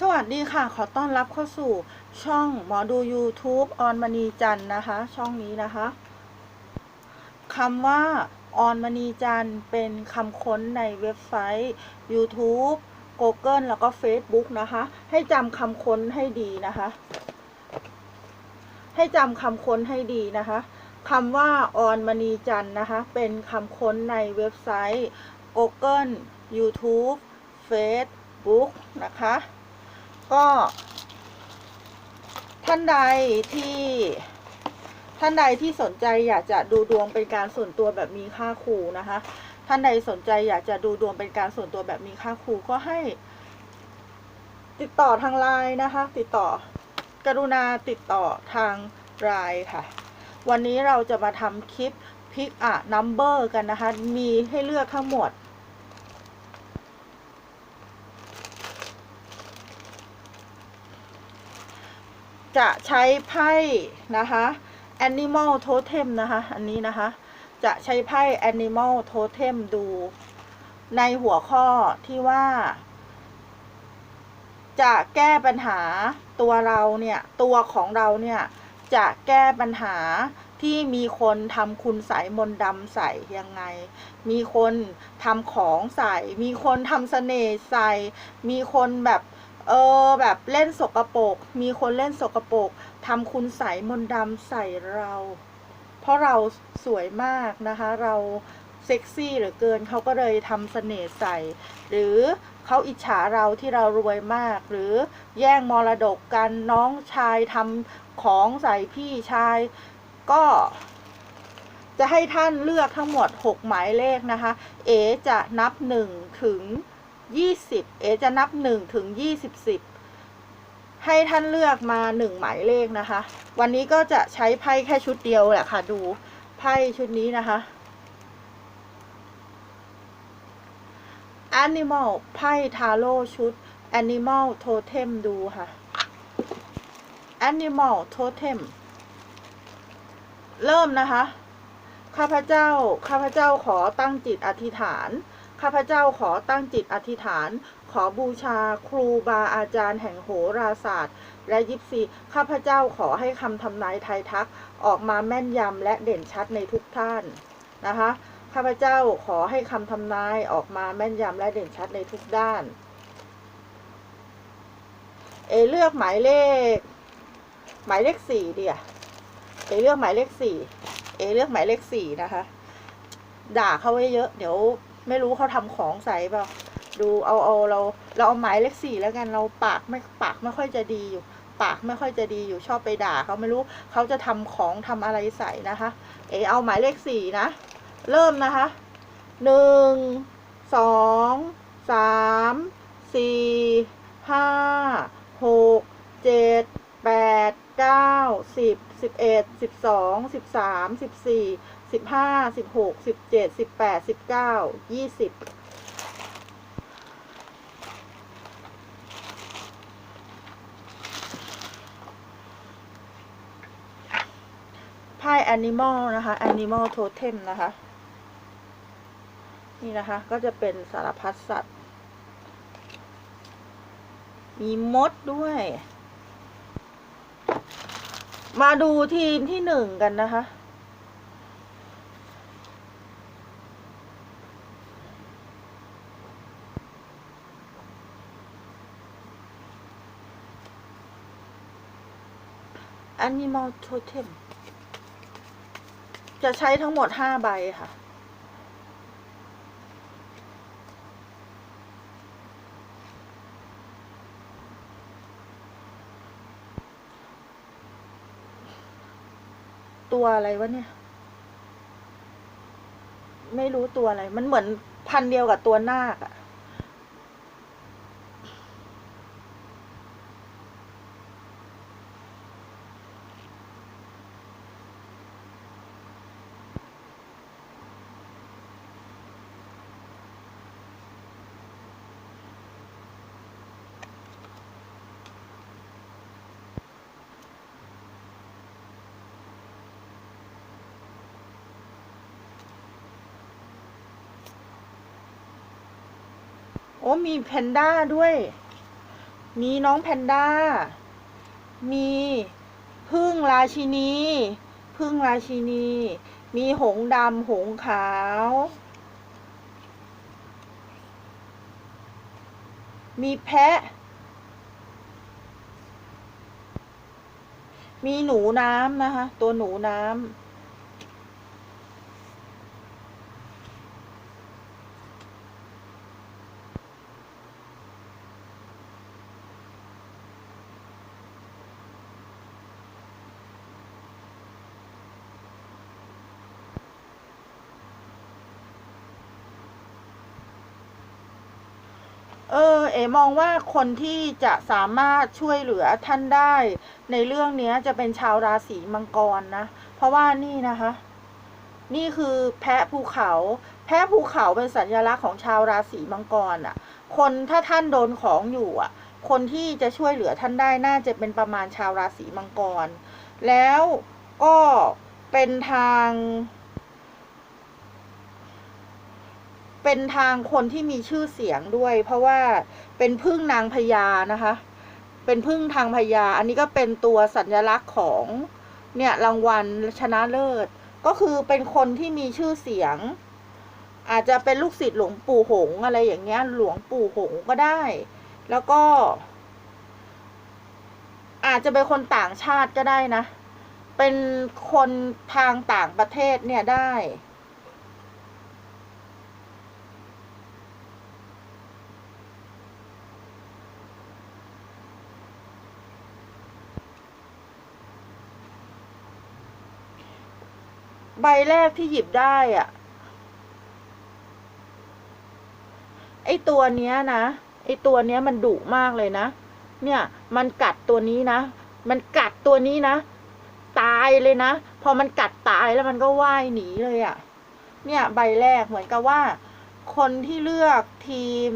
สวัสดีค่ะ ขอต้อนรับเข้าสู่ช่องหมอดู YouTube ออนมณีจันนะคะ ช่องนี้นะคะคำว่าออนมณีจันเป็นคำค้นในเว็บไซต์ YouTube Google แล้วก็ Facebook นะคะ ให้จำคำค้นให้ดีนะคะ ให้จำคำค้นให้ดีนะคะคำว่าออนมณีจันนะคะ เป็นคำค้นในเว็บไซต์ Google YouTube Facebook นะคะ ก็ท่านใดที่ท่านใดที่สนใจอยากจะดูดวงเป็นการส่วนตัวแบบมีค่าครูนะคะ ท่านใดสนใจอยากจะดูดวงเป็นการส่วนตัวแบบมีค่าครูก็ให้ ติดต่อทางไลน์นะคะ ติดต่อกรุณาติดต่อทางไลน์ค่ะ วันนี้เราจะมาทำคลิปพิกอะนัมเบอร์กันนะคะ มีให้เลือกทั้งหมด จะใช้ไพ่นะคะ Animal Totem นะคะ อันนี้นะคะ จะใช้ไพ่ Animal Totem ดูในหัวข้อที่ว่า จะแก้ปัญหาตัวเราเนี่ย ตัวของเราเนี่ย จะแก้ปัญหาที่มีคนทำคุณใสยมนดำใส่ยังไง มีคนทำของใส่ มีคนทำเสน่ห์ใส่ มีคนแบบ เออแบบเล่นสกปรกมีคนเล่นสกปรกทำคุณใสมนดำใส่เรา เพราะเราสวยมากนะคะ เราเซ็กซี่เหลือเกินเขาก็เลยทำเสน่ห์ใส่ หรือเขาอิจฉาเราที่เรารวยมาก หรือแย่งมรดกกันน้องชายทำของใส่พี่ชาย ก็จะให้ท่านเลือกทั้งหมด 6 หมายเลขนะคะ เอจะนับ 1 ถึง 20 เอจะนับ 1 ถึง 20 10 ให้ท่านเลือกมา 1 หมายเลขนะคะ วันนี้ก็จะใช้ไพ่แค่ชุดเดียวแหละค่ะ ดูไพ่ชุดนี้นะคะ Animal ไพ่ทาโร่ชุด Animal Totem ดูค่ะ Animal Totem เริ่มนะคะ ข้าพเจ้า ข้าพเจ้าขอตั้งจิตอธิษฐาน ข้าพเจ้าขอตั้งจิตอธิษฐาน ขอบูชาครูบาอาจารย์แห่งโหราศาสตร์ และยิปซีข้าพเจ้าขอให้คำทำนายไทยทักออกมาแม่นยำและเด่นชัดในทุกท่านนะคะข้าพเจ้าขอให้คำทำนายออกมาแม่นยำและเด่นชัดในทุกด้าน เอเลือกหมายเลข หมายเลขสี่เดียเอเลือกหมายเลขสี่เอเลือกหมายเลขสี่นะคะ ด่าเขาไว้เยอะ เดี๋ยว ไม่รู้เขาทำของใส่เปล่าดูเอาเอาเราเราเอาหมายเลขสี่แล้วกันเราปากไม่ปากไม่ค่อยจะดีอยู่ ปากไม่ค่อยจะดีอยู่ชอบไปด่าเขาไม่รู้เขาจะทำของทำอะไรใส่นะคะ เอเอาหมายเลขสี่นะ เริ่มนะคะหนึ่งสองสามสี่ห้าหกเจ็ดแปดเก้าสิบสิบเอ็ดสิบสองสิบสามสิบสี่ สิบห้าสิบหกสิบเจ็ดสิบแปดสิบเก้ายี่สิบไพ่ Animal นะคะ Animal Totem นะคะ นี่นะคะก็จะเป็นสารพัดสัตว์ มีมดด้วย มาดูทีมที่หนึ่งกันนะคะ Animal Totem จะใช้ทั้งหมดห้าใบค่ะ ตัวอะไรวะเนี่ย ไม่รู้ตัวอะไร มันเหมือนพันเดียวกับตัวนาคอะโอ้มีแพนด้าด้วย มีน้องแพนด้า มีพึ่งราชินี พึ่งราชินี มีหงดำหงขาว มีแพะ มีหนูน้ำนะคะ ตัวหนูน้ำ เออ เอมองว่าคนที่จะสามารถช่วยเหลือท่านได้ ในเรื่องนี้จะเป็นชาวราศีมังกรนะ เพราะว่านี่นะคะ นี่คือแพะภูเขา แพะภูเขาเป็นสัญลักษณ์ของชาวราศีมังกรอะ คนถ้าท่านโดนของอยู่อะ คนที่จะช่วยเหลือท่านได้น่าจะเป็นประมาณชาวราศีมังกร แล้วก็เป็นทาง เป็นทางคนที่มีชื่อเสียงด้วย เพราะว่าเป็นพึ่งนางพญานะคะ เป็นพึ่งทางพญา อันนี้ก็เป็นตัวสัญลักษณ์ของเนี่ยรางวัลชนะเลิศ ก็คือเป็นคนที่มีชื่อเสียง อาจจะเป็นลูกศิษย์หลวงปู่หงอะไรอย่างเงี้ย หลวงปู่หงก็ได้ แล้วก็ อาจจะเป็นคนต่างชาติก็ได้นะ เป็นคนทางต่างประเทศเนี่ยได้ ใบแรกที่หยิบได้อะไอตัวเนี้ยนะ ไอตัวเนี้ยมันดุมากเลยนะ เนี่ย มันกัดตัวนี้นะ มันกัดตัวนี้นะ ตายเลยนะ พอมันกัดตายแล้วมันก็ว่ายหนีเลยอะ่ะ เนี่ย ใบแรกเหมือนกับว่า คนที่เลือกทีม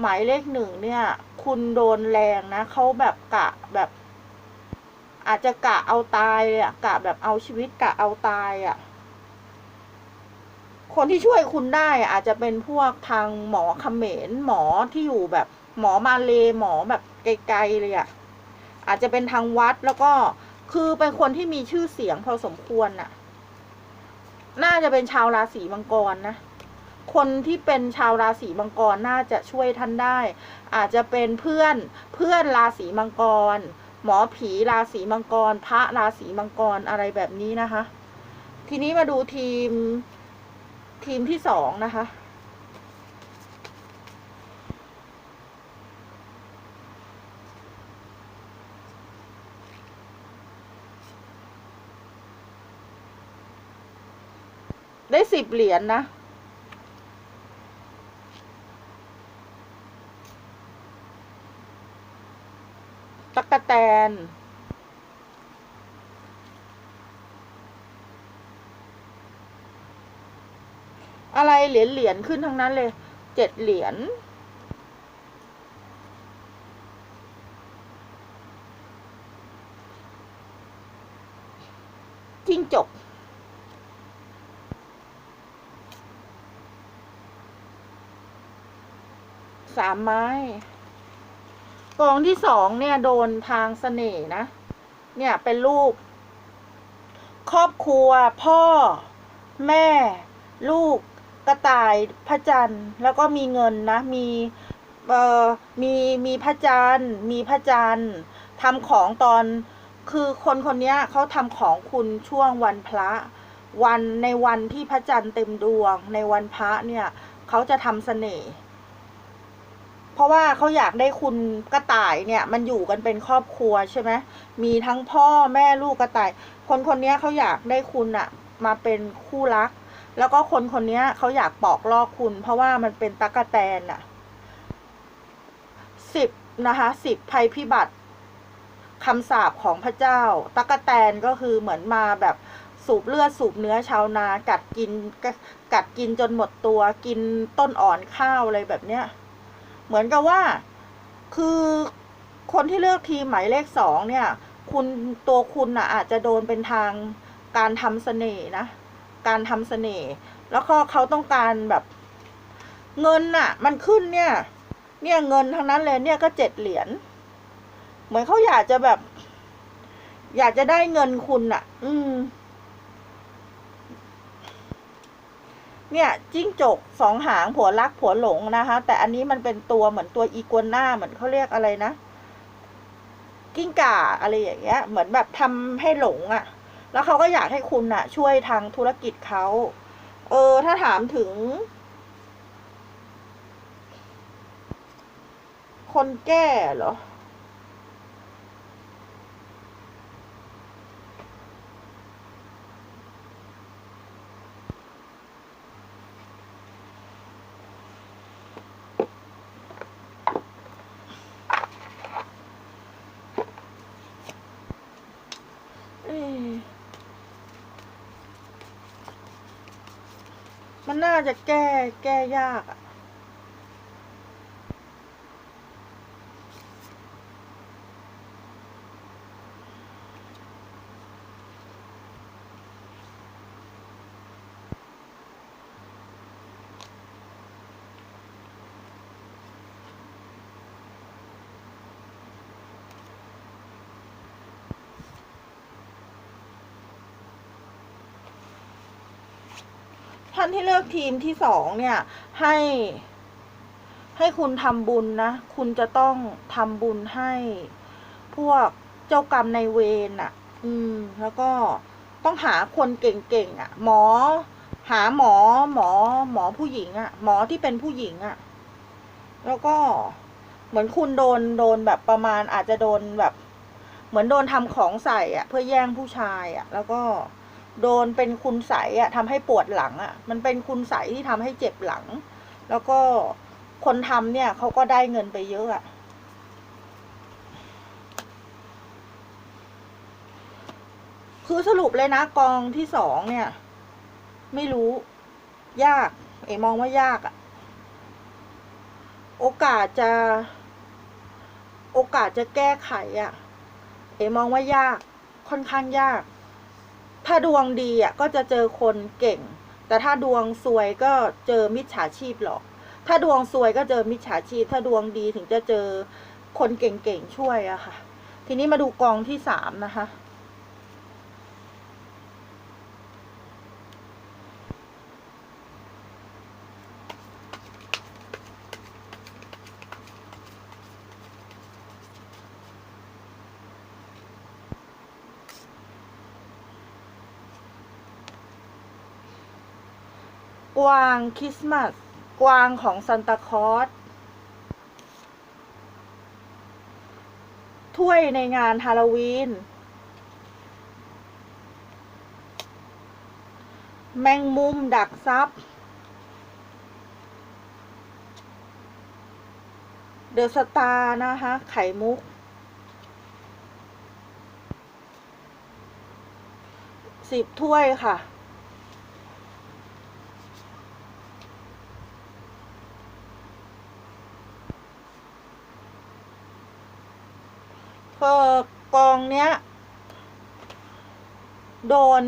หมายเลขหนึ่งเนี่ย คุณโดนแรงนะ เขาแบบกะแบบอาจจะกะเอาตายเลยอะกะแบบเอาชีวิตกะเอาตายอะ่ะ คนที่ช่วยคุณได้อาจจะเป็นพวกทางหมอเขมรหมอที่อยู่แบบหมอมาเลหมอแบบไกลๆเลยอะ่ะอาจจะเป็นทางวัดแล้วก็คือเป็นคนที่มีชื่อเสียงพอสมควรน่ะ น่าจะเป็นชาวราศีมังกรนะ คนที่เป็นชาวราศีมังกรน่าจะช่วยท่านได้ อาจจะเป็นเพื่อนเพื่อนราศีมังกร หมอผีราศีมังกร พระราศีมังกรอะไรแบบนี้นะคะ ทีนี้มาดูทีม ทีมที่สองนะคะ ได้สิบเหรียญนะตะกะแตน อะไร เหรียญเหรียญขึ้นทั้งนั้นเลย เจ็ดเหรียญจิ้งจกสามไม้ กองที่สองเนี่ยโดนทางเสน่ห์นะ เนี่ยเป็นรูป ครอบครัว พ่อ แม่ ลูก กระต่ายพระจันทร์แล้วก็มีเงินนะ มีเอ่อมีมีพระจันทร์มีพระจันทร์ทำของตอนคือคนคนนี้เขาทำของคุณช่วงวันพระ วันในวันที่พระจันทร์เต็มดวง ในวันพระเนี่ยเขาจะทำเสน่ห์เพราะว่าเขาอยากได้คุณกระต่ายเนี่ยมันอยู่กันเป็นครอบครัวใช่ไหมมีทั้งพ่อแม่ลูกกระต่าย คนคนนี้เขาอยากได้คุณอะมาเป็นคู่รัก แล้วก็คนคนนี้เขาอยากปอกลอกคุณ เพราะว่ามันเป็นตะกะแตนอะสิบนะคะสิบภัยพิบัติคำสาปของพระเจ้า ตะกะแตนก็คือเหมือนมาแบบสูบเลือดสูบเนื้อชาวนากัดกินกัดกินจนหมดตัวกินต้นอ่อนข้าวอะไรแบบเนี้ย เหมือนกับว่า คือคนที่เลือกทีมหมายเลขสองเนี่ย คุณตัวคุณอะอาจจะโดนเป็นทางการทำเสน่ห์นะ การทำเสน่ห์ แล้วก็เขาต้องการแบบเงินน่ะ มันขึ้นเนี่ย เนี่ยเงินทั้งนั้นเลยเนี่ยก็เจ็ดเหรียญ เหมือนเขาอยากจะแบบ อยากจะได้เงินคุณอะอืม เนี่ยจิ้งจกสองหางผัวรักผัวหลงนะคะ แต่อันนี้มันเป็นตัวเหมือนตัวอีกวน่าเหมือนเขาเรียกอะไรนะ กิ้งก่าอะไรอย่างเงี้ย เหมือนแบบทำให้หลงอะ่ะ แล้วเขาก็อยากให้คุณอะ่ะ ช่วยทางธุรกิจเขาเออ ถ้าถามถึง คนแก้เหรอ จะแก้แก้ยากอะ ท่านที่เลือกทีมที่สองเนี่ย ให้ ให้คุณทำบุญนะ คุณจะต้องทำบุญให้พวกเจ้ากรรมในเวรอะ อืม แล้วก็ต้องหาคนเก่งๆอะ หมอ หาหมอ หมอ หมอผู้หญิง อะ หมอที่เป็นผู้หญิงอะ แล้วก็เหมือนคุณโดนโดนแบบประมาณอาจจะโดนแบบ เหมือนโดนทำของใส่อะ เพื่อแย่งผู้ชายอะ แล้วก็ โดนเป็นคุณใสยอะทำให้ปวดหลังอะมันเป็นคุณใสที่ทำให้เจ็บหลัง แล้วก็คนทำเนี่ยเขาก็ได้เงินไปเยอะอะคือสรุปเลยนะกองที่สองเนี่ย ไม่รู้ ยาก เอมองว่ายากอะโอกาสจะ โอกาสจะแก้ไขอะเอมองว่ายากค่อนข้างยาก ถ้าดวงดีอะก็จะเจอคนเก่ง แต่ถ้าดวงซวยก็เจอมิจฉาชีพหรอก ถ้าดวงซวยก็เจอมิจฉาชีพ ถ้าดวงดีถึงจะเจอคนเก่งๆช่วยอะค่ะ ทีนี้มาดูกองที่สามนะคะ กวางคริสต์มาสกวางของซันตาคลอสถ้วยในงานฮาโลวีน แมงมุมดักซับเดอะสตาร์นะคะ ไข่มุก สิบถ้วยค่ะ เออกองเนี้ย โดน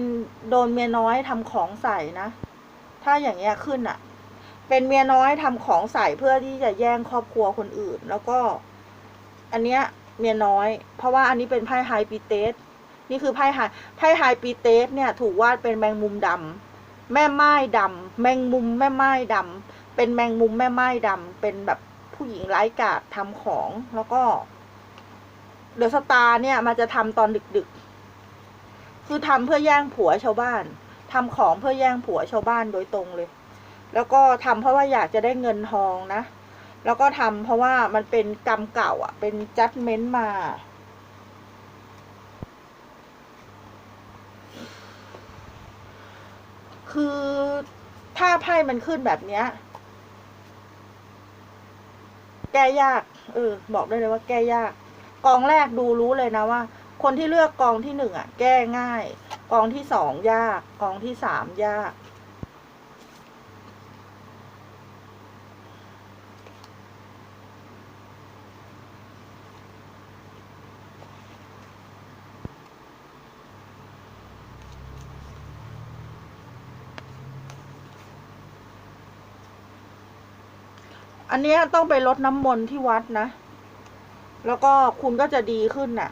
โดนเมียน้อยทำของใส่นะ ถ้าอย่างเงี้ยขึ้นอะ่ะ เป็นเมียน้อยทำของใส่เพื่อที่จะแย่งครอบครัวคนอื่น แล้วก็ อันเนี้ยเมียน้อย เพราะว่าอันนี้เป็นไพ่ไฮปีเตสนี่คือไพ่ไฮไพ่ไฮปีเตสเนี่ย ถูกวาดเป็นแมงมุมดำแม่ไม้ดำแมงมุมแม่ไม้ดำเป็นแมงมุมแม่ไม้ดำเป็นแบบผู้หญิงไร้กาดทำของแล้วก็ เดอะสตาร์เนี่ยมันจะทำตอนดึกๆ คือทำเพื่อแย่งผัวชาวบ้านทำของเพื่อแย่งผัวชาวบ้านโดยตรงเลย แล้วก็ทำเพราะว่าอยากจะได้เงินทองนะ แล้วก็ทำเพราะว่ามันเป็นกรรมเก่า อะ เป็นจัดเม้นต์มา คือถ้าไพ่มันขึ้นแบบเนี้ย แก้ยาก เออ บอกได้เลยว่าแก้ยาก กองแรกดูรู้เลยนะว่า คนที่เลือกกองที่หนึ่งอะ แก้ง่าย กองที่สองยาก กองที่สามยาก อันนี้ต้องไปลดน้ำมนต์ที่วัดนะ แล้วก็คุณก็จะดีขึ้นน่ะ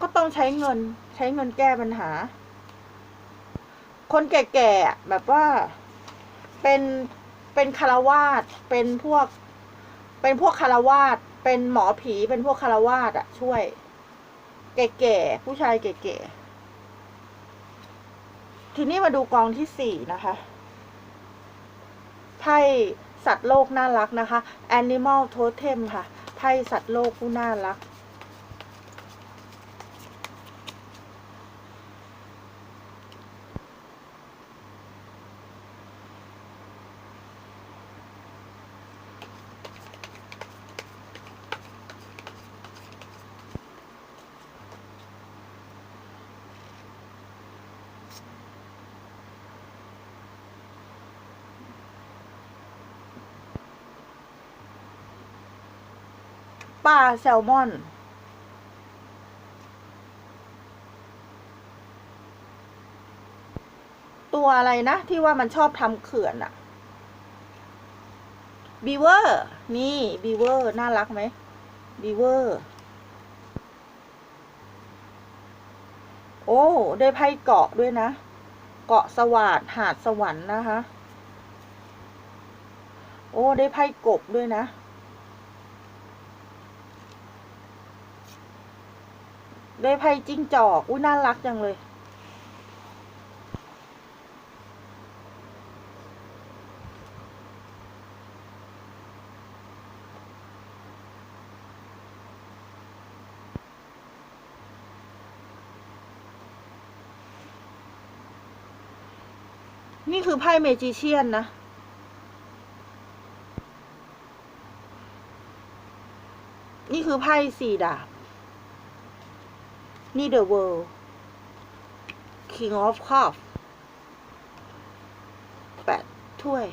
ก็ต้องใช้เงิน ใช้เงินแก้ปัญหา คนแก่ๆแบบว่าเป็นเป็นคารวาสเป็นพวก เป็นพวกคารวาสเป็นหมอผีเป็นพวกคารวาสอะช่วย แก่ๆผู้ชายแก่ๆทีนี้มาดูกองที่สี่นะคะไพ่ สัตว์โลกน่ารักนะคะ Animal Totem ค่ะไพ่สัตว์โลกผู้น่ารัก ปลาแซลมอน ตัวอะไรนะ ที่ว่ามันชอบทำเขื่อนอะบีเวอร์ นี่บีเวอร์ น่ารักไหมบีเวอร์ โอ้ ได้ไพ่เกาะด้วยนะ เกาะสวัสดหาดสวรรค์นะคะ โอ้ ได้ไพ่กบด้วยนะ ได้ไพ่จิ้งจอก อุ้ยน่ารักจังเลย นี่คือไพ่เมจิเชียนนะนี่คือไพ่สี่ดาบ นี่ The World King of Cups แปดถ้วย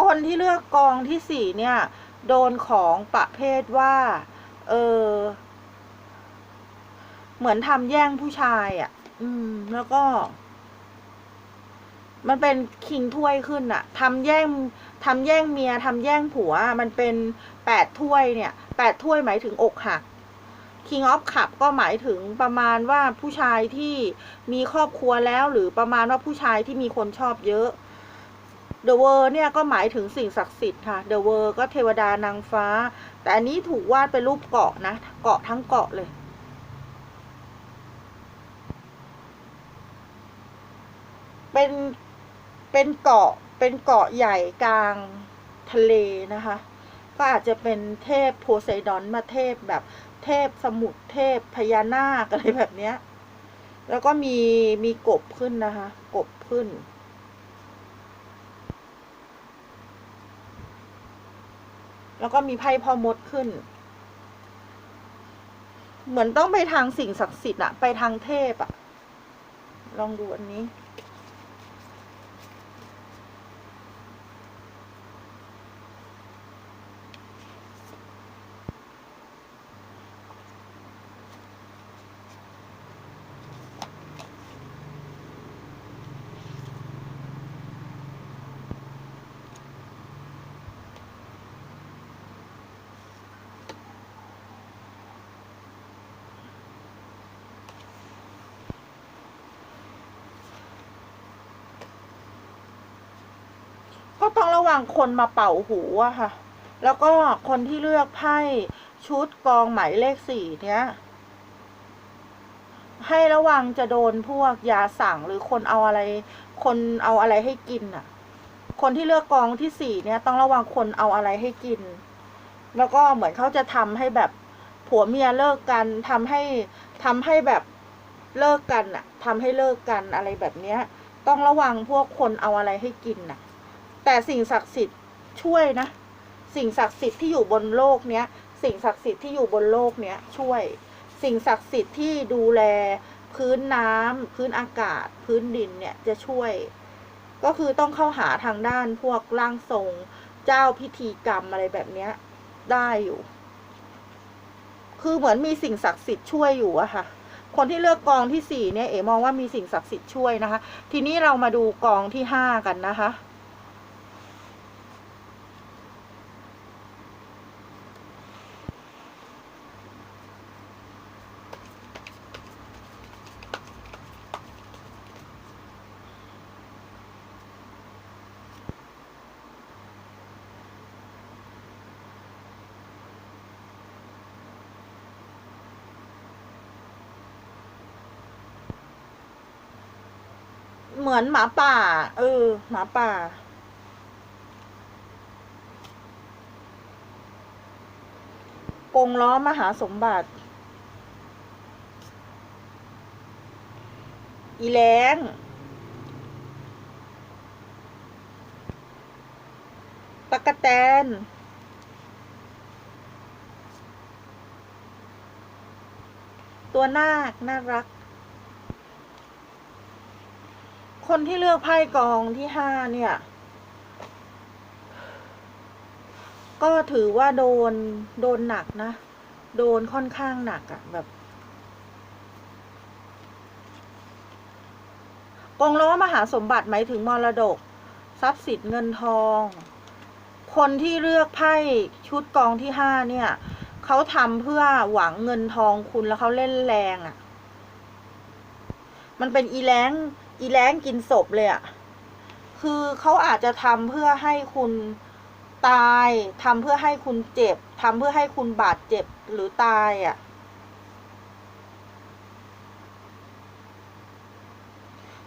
คนที่เลือกกองที่สี่เนี่ย โดนของประเภทว่า เออ เหมือนทำแย่งผู้ชายอะ่ะ อืม แล้วก็ มันเป็นคิงถ้วยขึ้นอะทำแย่งทำแย่งเมียทำแย่งผัว มันเป็นแปดถ้วยเนี่ยแปดถ้วยหมายถึงอกหัก King of Cup ก็หมายถึงประมาณว่าผู้ชายที่มีครอบครัวแล้ว หรือประมาณว่าผู้ชายที่มีคนชอบเยอะ The World เนี่ยก็หมายถึงสิ่งศักดิ์สิทธิ์ค่ะ The World ก็เทวดานางฟ้า แต่อันนี้ถูกวาดเป็นรูปเกาะนะ เกาะทั้งเกาะเลยเป็น เป็นเกาะเป็นเกาะใหญ่กลางทะเลนะคะ ก็อาจจะเป็นเทพโพไซดอนมาเทพแบบเทพสมุทรเทพพญานาคอะไรแบบเนี้ย แล้วก็มีมีกบขึ้นนะคะ กบขึ้นแล้วก็มีไพ่พ่อมดขึ้น เหมือนต้องไปทางสิ่งศักดิ์สิทธิ์อะไปทางเทพอะลองดูอันนี้ ก็ต้องระวังคนมาเป่าหูอะค่ะ แล้วก็คนที่เลือกไพ่ชุดกองหมายเลขสี่เนี้ย ให้ระวังจะโดนพวกยาสั่งหรือคนเอาอะไร คนเอาอะไรให้กินอะคนที่เลือกกองที่สี่เนี่ย ต้องระวังคนเอาอะไรให้กิน แล้วก็เหมือนเขาจะทำให้แบบผัวเมียเลิกกันทำให้ทำให้แบบเลิกกันอะทำให้เลิกกันอะไรแบบเนี้ย ต้องระวังพวกคนเอาอะไรให้กินน่ะ แต่สิ่งศักดิ์สิทธิ์ช่วยนะ สิ่งศักดิ์สิทธิ์ที่อยู่บนโลกเนี้ย สิ่งศักดิ์สิทธิ์ที่อยู่บนโลกเนี้ยช่วย สิ่งศักดิ์สิทธิ์ที่ดูแลพื้นน้ำพื้นอากาศ พื้นดินเนี่ยจะช่วย ก็คือต้องเข้าหาทางด้านพวกร่างทรง เจ้าพิธีกรรมอะไรแบบเนี้ยได้อยู่ คือเหมือนมีสิ่งศักดิ์สิทธิ์ช่วยอยู่อะค่ะ คนที่เลือกกองที่สี่เนี่ยเอ๋มองว่ามีสิ่งศักดิ์สิทธิ์ช่วยนะคะ ทีนี้เรามาดูกองที่ห้ากันนะคะ เหมือนหมาป่า เออ หมาป่า กงล้อมหาสมบัติ อีแรงตะกะแตนตัวนาคน่ารัก คนที่เลือกไพ่กองที่ห้าเนี่ย ก็ถือว่าโดนโดนหนักนะ โดนค่อนข้างหนักอะแบบกองล้อมหาสมบัติหมายถึงมรดก ทรัพย์สินเงินทอง คนที่เลือกไพ่ชุดกองที่ห้าเนี่ยเขาทำเพื่อหวังเงินทองคุณแล้วเขาเล่นแรงอะ่ะ มันเป็นอีแรง อีแรงกินศพเลยอะ่ะคือเขาอาจจะทำเพื่อให้คุณตายทำเพื่อให้คุณเจ็บทำเพื่อให้คุณบาดเจ็บหรือตายอะ่ะ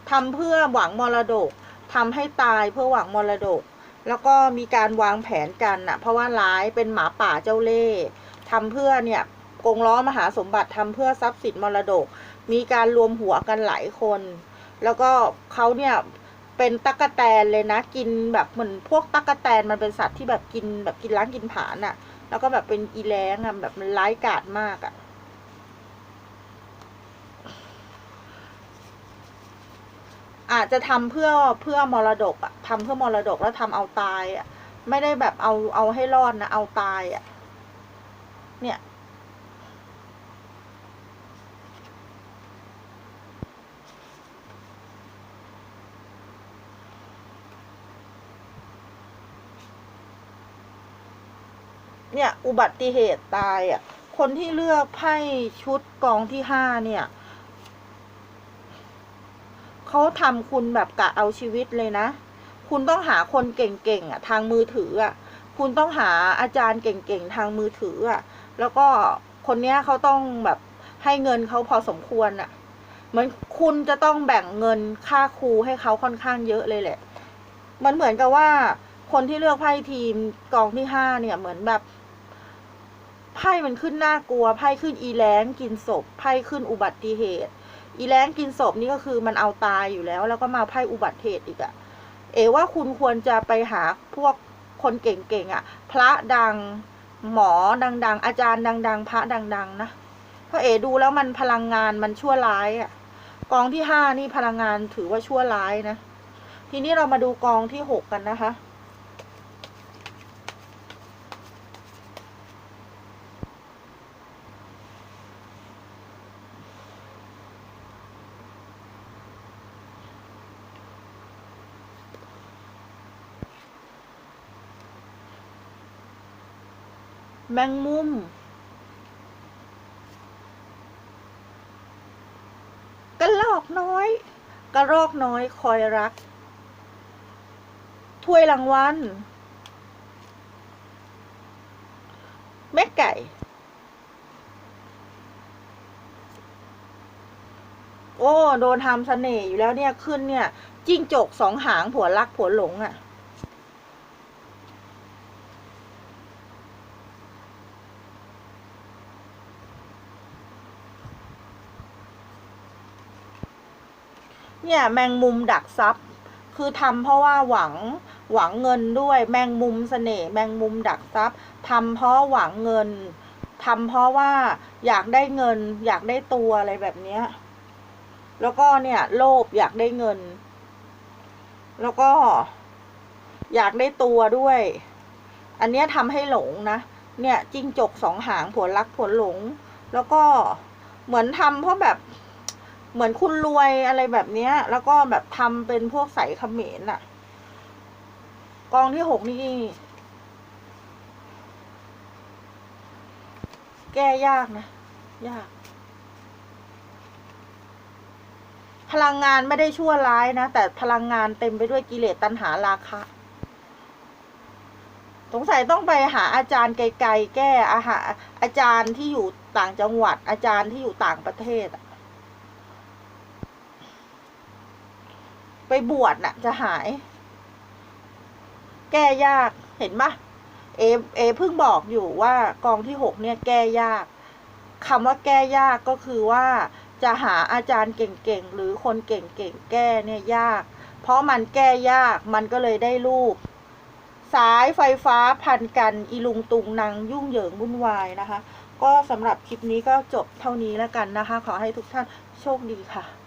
ทำเพื่อหวังมรดกทำให้ตายเพื่อหวังมรดก แล้วก็มีการวางแผนกันน่ะเพราะว่าร้ายเป็นหมาป่าเจ้าเล่ห์ทำเพื่อเนี่ยกงล้อมหาสมบัติทำเพื่อทรัพย์สินมรดก มีการรวมหัวกันหลายคน แล้วก็เขาเนี่ยเป็นตั๊กแตนเลยนะ กินแบบเหมือนพวกตั๊กแตนมันเป็นสัตว์ที่แบบกินแบบกินล้างกินผลาญน่ะ แล้วก็แบบเป็นอีแรงอะแบบมันร้ายกาจมากอะอาจจะทำเพื่อเพื่อมรดกอะทำเพื่อมรดกแล้วทำเอาตายอะไม่ได้แบบเอาเอาให้รอดนะเอาตายอะเนี่ย เนี่ยอุบัติเหตุตายอะคนที่เลือกไพ่ชุดกองที่ห้าเนี่ยเขาทำคุณแบบกะเอาชีวิตเลยนะ คุณต้องหาคนเก่งๆอะทางมือถืออะ คุณต้องหาอาจารย์เก่งๆทางมือถืออะ แล้วก็คนเนี้ยเขาต้องแบบให้เงินเขาพอสมควรอะ เหมือนคุณจะต้องแบ่งเงินค่าครูให้เขาค่อนข้างเยอะเลยแหละ มันเหมือนกับว่าคนที่เลือกไพ่ทีมกองที่ห้าเนี่ยเหมือนแบบ ไพ่มันขึ้นน่ากลัว ไพ่ขึ้นอีแรงกินศพ ไพ่ขึ้นอุบัติเหตุ อีแรงกินศพนี่ก็คือมันเอาตายอยู่แล้ว แล้วก็มาไพ่อุบัติเหตุอีกอะเอว่าคุณควรจะไปหาพวกคนเก่งๆอะพระดังหมอดัง ๆ อาจารย์ดัง ๆ พระดัง ๆ นะเพราะเอดูแล้วมันพลังงานมันชั่วร้ายอะกองที่ห้านี่พลังงานถือว่าชั่วร้ายนะ ทีนี้เรามาดูกองที่หกกันนะคะ แมงมุม กระลอกน้อย กระรอกน้อยคอยรัก ถ้วยรางวัล แม่ไก่ โอ้ โดนทำเสน่ห์อยู่แล้วเนี่ย ขึ้นเนี่ย จิ้งจกสองหางผัวรักผัวหลงอะ่ะ เนี่ยแมงมุมดักทรัพย์คือทำเพราะว่าหวังหวังเงินด้วยแมงมุมเสน่ห์แมงมุมดักทรัพย์ทำเพราะหวังเงินทำเพราะว่าอยากได้เงิน อยากได้ตัวอะไรแบบเนี้ยแล้วก็เนี่ยโลภอยากได้เงิน แล้วก็ อยากได้ตัวด้วย อันเนี้ยทำให้หลงนะเนี่ยจิ้งจกสองหางผัวรักผัวหลง แล้วก็เหมือนทำเพราะแบบ เหมือนคุณรวยอะไรแบบเนี้ย แล้วก็แบบทำเป็นพวกใสเขมรอะกองที่หกนี่แก้ยากนะ ยาก พลังงานไม่ได้ชั่วร้ายนะ แต่พลังงานเต็มไปด้วยกิเลสตัณหาราคะ สงสัยต้องไปหาอาจารย์ไกลๆแก้อาหาอาจารย์ที่อยู่ต่างจังหวัด อาจารย์ที่อยู่ต่างประเทศอะ ไปบวชน่ะ จะหาย แก้ยากเห็นปะเอเอเพิ่งบอกอยู่ว่ากองที่หกเนี่ยแก้ยากคำว่าแก้ยากก็คือว่าจะหาอาจารย์เก่งๆ หรือคนเก่งๆ แก้เนี่ยยาก เพราะมันแก้ยากมันก็เลยได้รูปสายไฟฟ้าพันกัน อีลุงตุงนางยุ่งเหยิงวุ่นวายนะคะ ก็สำหรับคลิปนี้ก็จบเท่านี้แล้วกันนะคะ ขอให้ทุกท่านโชคดีค่ะ